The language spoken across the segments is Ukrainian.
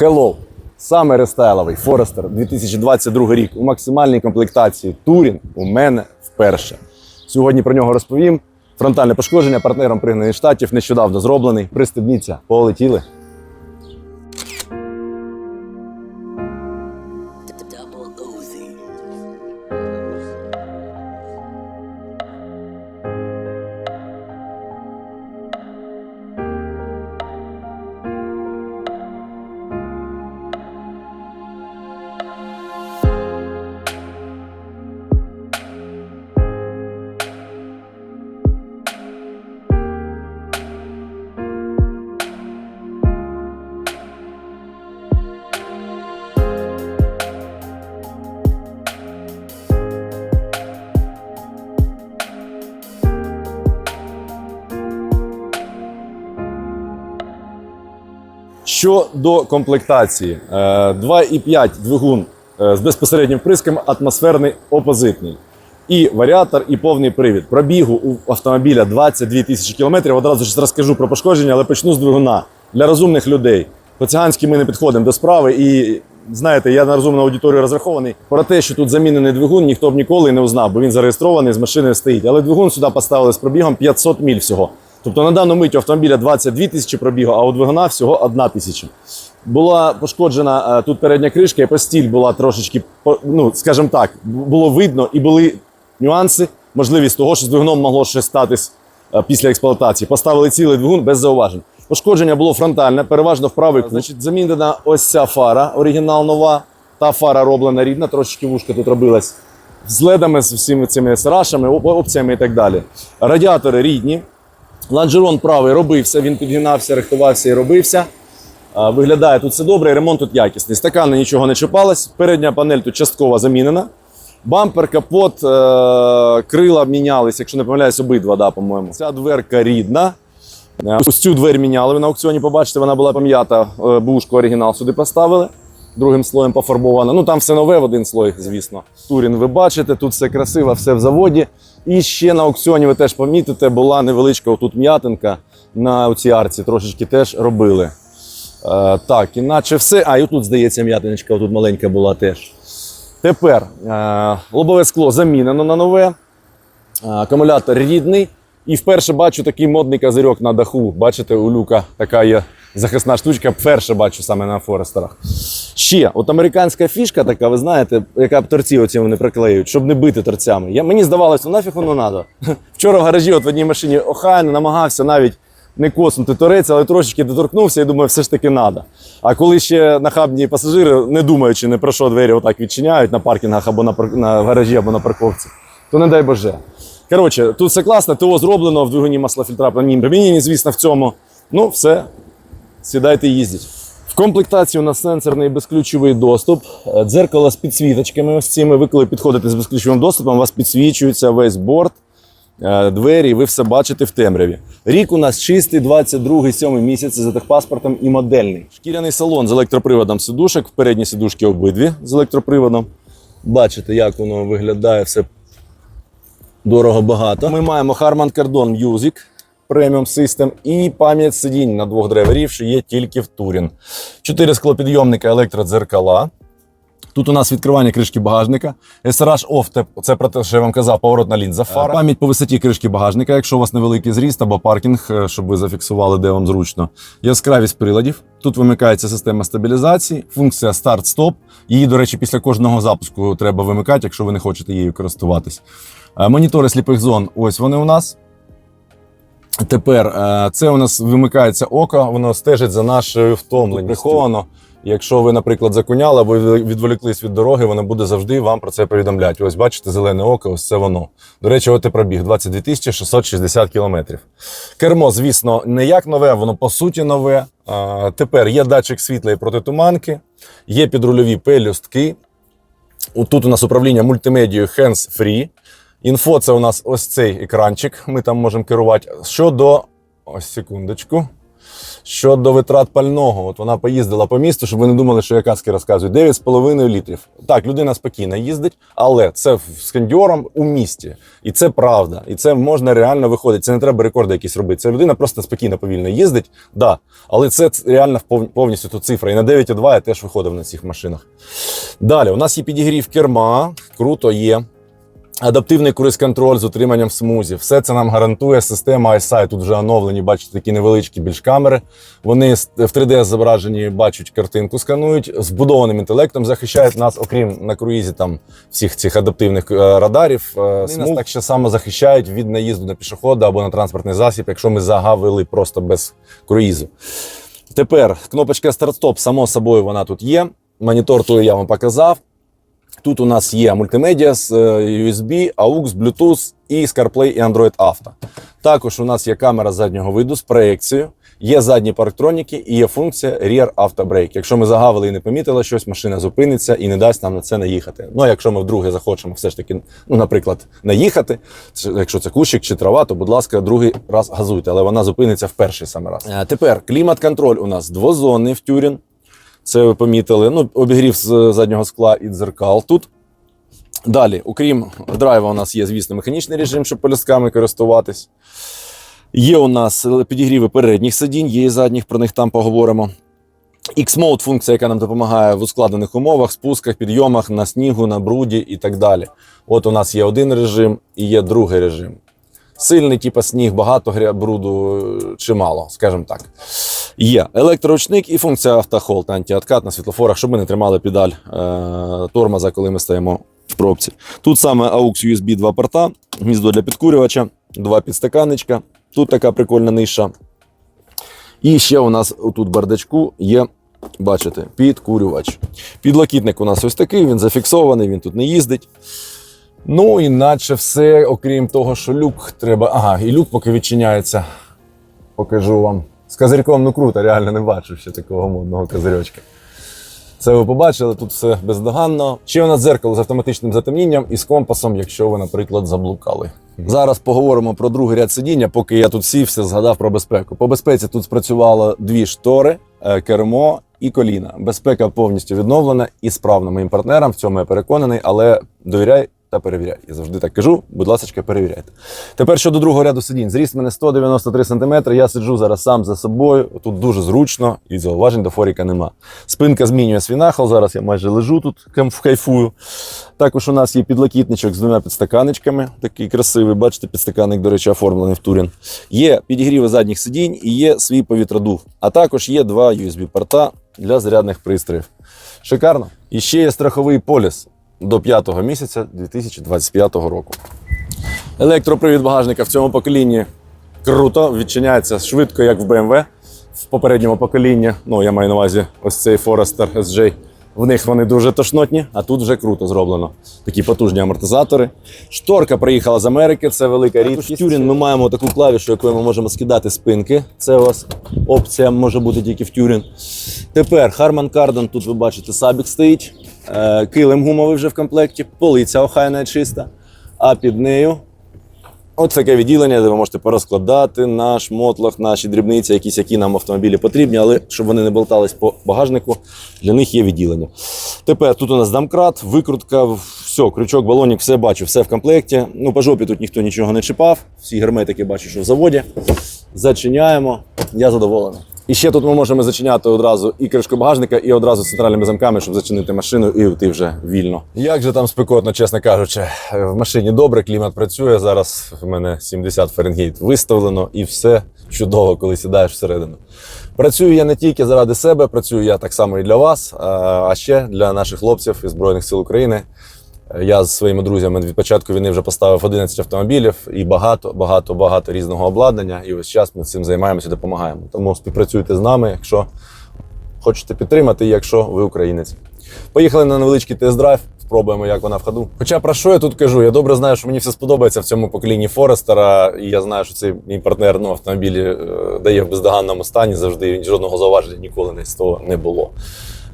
Hello! Саме рестайловий Forester 2022 рік у максимальній комплектації Touring у мене вперше. Сьогодні про нього розповім. Фронтальне пошкодження партнером пригнаних штатів нещодавно зроблений. Пристебніться, полетіли. Щодо комплектації, Е, 2,5 двигун е, з безпосереднім вприском, атмосферний опозитний. І варіатор, і повний привід. Пробігу у автомобіля 22 тисячі кілометрів. Одразу ж розкажу про пошкодження, але почну з двигуна. Для розумних людей. По-циганськи ми не підходимо до справи. І знаєте, я на розумну аудиторію розрахований. Про те, що тут замінений двигун, ніхто б ніколи не узнав, бо він зареєстрований, з машини стоїть. Але двигун сюди поставили з пробігом 500 міль всього. Тобто на дану мить автомобіля 22 тисячі пробігу, а у двигуна всього 1 тисяча. Була пошкоджена е, тут передня кришка, і постіль була трошечки, ну скажімо так, було видно і були нюанси, можливість того, що з двигуном могло щось статись е, після експлуатації. Поставили цілий двигун без зауважень. Пошкодження було фронтальне, переважно в правий кут. Значить, замінена ось ця фара, оригінал нова. Та фара роблена рідна, трошечки вушка тут робилась з ледами, з всіми цими срашами, оп- опціями і так далі. Радіатори рідні. Ланжерон правий робився, він підгинався, рихтувався і робився. Виглядає тут все добре, ремонт тут якісний. Стакани нічого не чіпалось. Передня панель тут частково замінена. Бампер, капот, е- крила мінялись, якщо не помиляюсь, обидва, да, по-моєму. Ця дверка рідна. Е, Ось цю двері міняли. Ви на аукціоні побачите, вона була пом'ята. Е, Бушку оригінал сюди поставили. Другим слоєм пофарбована. Ну там все нове в один слой, звісно. Турін ви бачите, тут все красиво, все в заводі. І ще на аукціоні ви теж помітите, була невеличка отут м'ятинка на цій арці, трошечки теж робили. Е, так, іначе все. А, і тут, здається, м'ятиночка, тут маленька була теж. Тепер е, лобове скло замінено на нове. Е, Акумулятор рідний. І вперше бачу такий модний козирьок на даху. Бачите, у люка така є захисна штучка. Вперше бачу саме на Форестерах. Ще, от американська фішка така, ви знаєте, яка торці оці вони приклеюють, щоб не бити торцями. Я, мені здавалося, ну нафіг воно треба. Вчора в гаражі, от в одній машині охайно намагався навіть не коснути торець, але трошечки доторкнувся і думаю, все ж таки треба. А коли ще нахабні пасажири, не думаючи не про що двері отак відчиняють на паркінгах або на, на гаражі, або на парковці, то не дай Боже. Коротше, тут все класно, ТО зроблено, в двигуні маслофільтра поміняні, звісно, в цьому. Ну, все, сідайте і їздіть. В комплектації у нас сенсорний безключовий доступ, е, дзеркало з підсвіточками. Ось цими. Ви коли підходите з безключовим доступом, у вас підсвічується весь борт, е, двері, і ви все бачите в темряві. Рік у нас чистий, 22 7 місяць за техпаспортом і модельний. Шкіряний салон з електроприводом сидушок, передні сидушки обидві з електроприводом. Бачите, як воно виглядає все дорого багато. Ми маємо Harman Kardon Music Premium System і пам'ять сидінь на двох драйверів, що є тільки в Турін. Чотири склопідйомника електродзеркала. Тут у нас відкривання кришки багажника. SRH Off, це про те, що я вам казав, поворотна лінза фара. Пам'ять по висоті кришки багажника, якщо у вас невеликий зріст або паркінг, е, щоб ви зафіксували, де вам зручно. Яскравість приладів. Тут вимикається система стабілізації, функція старт-стоп. Її, до речі, після кожного запуску треба вимикати, якщо ви не хочете її користуватись. Е, Монітори сліпих зон, ось вони у нас. Тепер е, це у нас вимикається око, воно стежить за нашою втомленістю. Приховано. Якщо ви, наприклад, закуняли або відволіклись від дороги, воно буде завжди вам про це повідомляти. Ось бачите, зелене око, ось це воно. До речі, от і пробіг 22 660 кілометрів. Кермо, звісно, не як нове, воно по суті нове. А, тепер є датчик світла і протитуманки, є підрульові пелюстки. Тут у нас управління мультимедією Hands Free. Інфо це у нас ось цей екранчик. Ми там можемо керувати. Щодо. Ось секундочку. Щодо витрат пального, от вона поїздила по місту, щоб ви не думали, що я казки розказую. 9,5 літрів. Так, людина спокійно їздить, але це з кондьором у місті. І це правда. І це можна реально виходити. Це не треба рекорди якісь робити. Це людина просто спокійно, повільно їздить. Да. Але це реально повністю тут цифра. І на 9,2 я теж виходив на цих машинах. Далі, у нас є підігрів керма, круто є. Адаптивний круїз-контроль з утриманням смузі. Все це нам гарантує система ISI. Тут вже оновлені, бачите, такі невеличкі більш камери. Вони в 3D зображенні бачать картинку, сканують, з вбудованим інтелектом захищають нас, окрім на круїзі там всіх цих адаптивних е, радарів. е, Вони нас так ще само захищають від наїзду на пішохода або на транспортний засіб, якщо ми загавили просто без круїзу. Тепер кнопочка старт-стоп, само собою, вона тут є. Монітор той я вам показав. Тут у нас є мультимедіа з е, USB, AUX, Bluetooth і CarPlay і Android Auto. Також у нас є камера заднього виду з проекцією, є задні парктроніки і є функція Rear Auto Brake. Якщо ми загавили і не помітили щось, машина зупиниться і не дасть нам на це наїхати. Ну а якщо ми вдруге захочемо все ж таки, ну, наприклад, наїхати, якщо це кущик чи трава, то будь ласка, другий раз газуйте, але вона зупиниться в перший саме раз. Е, Тепер клімат-контроль у нас двозонний в тюрін. Це ви помітили. Ну, обігрів з заднього скла і дзеркал тут. Далі, окрім драйва, у нас є, звісно, механічний режим, щоб полюсками користуватись. Є у нас підігріви передніх сидінь, є і задніх, про них там поговоримо. X-Mode функція, яка нам допомагає в ускладнених умовах, спусках, підйомах на снігу, на бруді і так далі. От у нас є один режим і є другий режим. Сильний, типу сніг, багато бруду е, чи мало, скажімо так. Є електроручник і функція автохолд, антиоткат на світлофорах, щоб ми не тримали педаль е- тормоза, коли ми стоїмо в пробці. Тут саме AUX USB 2 порта, гніздо для підкурювача, два підстаканничка. Тут така прикольна ниша. І ще у нас тут бардачку є, бачите, підкурювач. Підлокітник у нас ось такий, він зафіксований, він тут не їздить. Ну, іначе все, окрім того, що люк треба. Ага, і люк поки відчиняється. Покажу вам. З козирьком, ну круто, реально не бачив ще такого модного козирьочка. Це ви побачили, тут все бездоганно. Ще у нас дзеркало з автоматичним затемнінням і з компасом, якщо ви, наприклад, заблукали. Зараз поговоримо про другий ряд сидіння, поки я тут сів, все згадав про безпеку. По безпеці тут спрацювало дві штори, е, кермо і коліна. Безпека повністю відновлена і справна моїм партнерам. В цьому я переконаний, але довіряй та перевіряй. Я завжди так кажу. Будь ласка, перевіряйте. Тепер щодо другого ряду сидінь. Зріст мене 193 см. Я сиджу зараз сам за собою. Тут дуже зручно і зауважень до форіка нема. Спинка змінює свій нахил. Зараз я майже лежу тут, кайфую. Також у нас є підлокітничок з двома підстаканичками. Такий красивий. Бачите, підстаканник, до речі, оформлений в Турін. Є підігріви задніх сидінь і є свій повітродув. А також є два USB-порта для зарядних пристроїв. Шикарно. І ще є страховий поліс до 5 місяця 2025 року. Електропривід багажника в цьому поколінні круто, відчиняється швидко, як в BMW. В попередньому поколінні, ну я маю на увазі ось цей Forester SJ. В них вони дуже тошнотні, а тут вже круто зроблено. Такі потужні амортизатори. Шторка приїхала з Америки, це велика рідкість. Тюрін ми маємо таку клавішу, якою ми можемо скидати спинки. Це у вас опція може бути тільки в Тюрін. Тепер Harman Kardon, тут ви бачите, сабік стоїть. Е, Килим гумовий вже в комплекті, полиця охайна і чиста. А під нею От таке відділення, де ви можете порозкладати наш мотлох, наші дрібниці, якісь, які нам автомобілі потрібні, але щоб вони не болтались по багажнику, для них є відділення. Тепер тут у нас домкрат, викрутка, все, крючок, балонник, все бачу, все в комплекті. Ну, по жопі тут ніхто нічого не чіпав. Всі герметики бачу, що в заводі. Зачиняємо. Я задоволений. І ще тут ми можемо зачиняти одразу і кришку багажника, і одразу з центральними замками, щоб зачинити машину і йти вже вільно. Як же там спекотно, чесно кажучи, в машині добре, клімат працює. Зараз в мене 70 Фаренгейт виставлено, і все чудово, коли сідаєш всередину. Працюю я не тільки заради себе, працюю я так само і для вас, а ще для наших хлопців із Збройних сил України. Я з своїми друзями від початку війни вже поставив 11 автомобілів і багато, багато, багато різного обладнання. І весь час ми цим займаємося, допомагаємо. Тому співпрацюйте з нами, якщо хочете підтримати, якщо ви українець. Поїхали на невеличкий тест-драйв, спробуємо, як вона в ходу. Хоча про що я тут кажу? Я добре знаю, що мені все сподобається в цьому поколінні Форестера, і я знаю, що цей мій партнер ну, автомобілі е, дає в бездоганному стані завжди жодного зауваження ніколи не з того не було.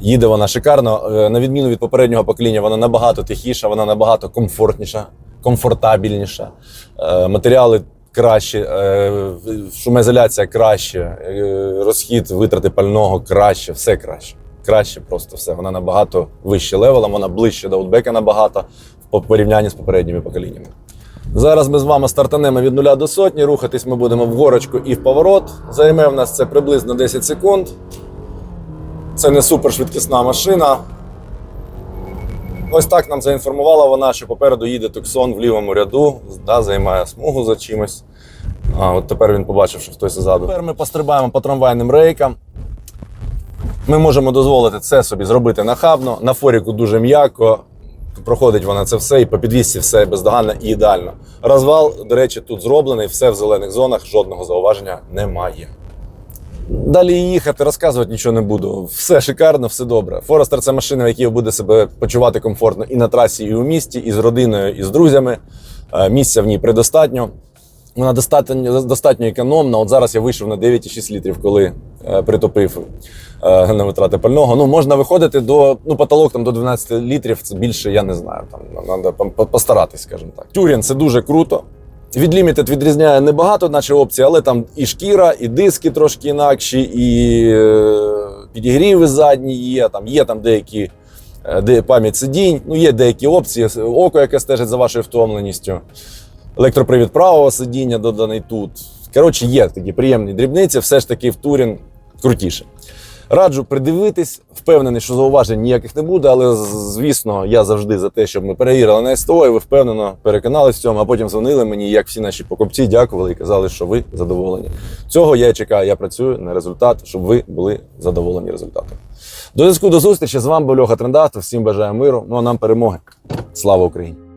Їде вона шикарно. Е, На відміну від попереднього покоління, вона набагато тихіша, вона набагато комфортніша, комфортабельніша. Е, Матеріали краще, е, шумоізоляція краще, розхід витрати пального краще, все краще. Краще просто все. Вона набагато вище левелом, вона ближче до аутбека набагато по порівнянні з попередніми поколіннями. Зараз ми з вами стартанемо від 0 до сотні. Рухатись ми будемо в горочку і в поворот. Займе в нас це приблизно 10 секунд. Це не супершвидкісна машина. Ось так нам заінформувала вона, що попереду їде Туксон в лівому ряду, да, займає смугу за чимось. А, от тепер він побачив, що хтось ззаду. Тепер ми пострибаємо по трамвайним рейкам. Ми можемо дозволити це собі зробити нахабно. На форіку дуже м'яко. Проходить вона це все, і по підвісці все бездоганно і ідеально. Розвал, до речі, тут зроблений, все в зелених зонах, жодного зауваження немає. Далі їхати, розказувати нічого не буду. Все шикарно, все добре. Форестер це машина, в якій буде себе почувати комфортно і на трасі, і у місті, і з родиною, і з друзями. Е, Місця в ній предостатньо. Вона достатньо, достатньо економна. От зараз я вийшов на 9,6 літрів, коли е, притопив е, на витрати пального. Ну, можна виходити до ну, потолок там, до 12 літрів. Це більше, я не знаю. Там треба постаратись, скажімо так. Тюрін це дуже круто. Від Limited відрізняє небагато, наче опцій, але там і шкіра, і диски трошки інакші, і е, підігріви задні є. Там є там деякі е, де пам'ять сидінь. Ну, є деякі опції, око, яке стежить за вашою втомленістю. Електропривід правого сидіння доданий тут. Коротше, є такі приємні дрібниці, все ж таки в Турін крутіше. Раджу придивитись, впевнений, що зауважень ніяких не буде, але звісно, я завжди за те, щоб ми перевірили на СТО, і ви впевнено переконались в цьому, а потім дзвонили мені, як всі наші покупці, дякували і казали, що ви задоволені. Цього я чекаю. Я працюю на результат, щоб ви були задоволені результатом. До зв'язку до зустрічі з вами був Льоха Трендастов. Всім бажаю миру. Ну а нам перемоги. Слава Україні!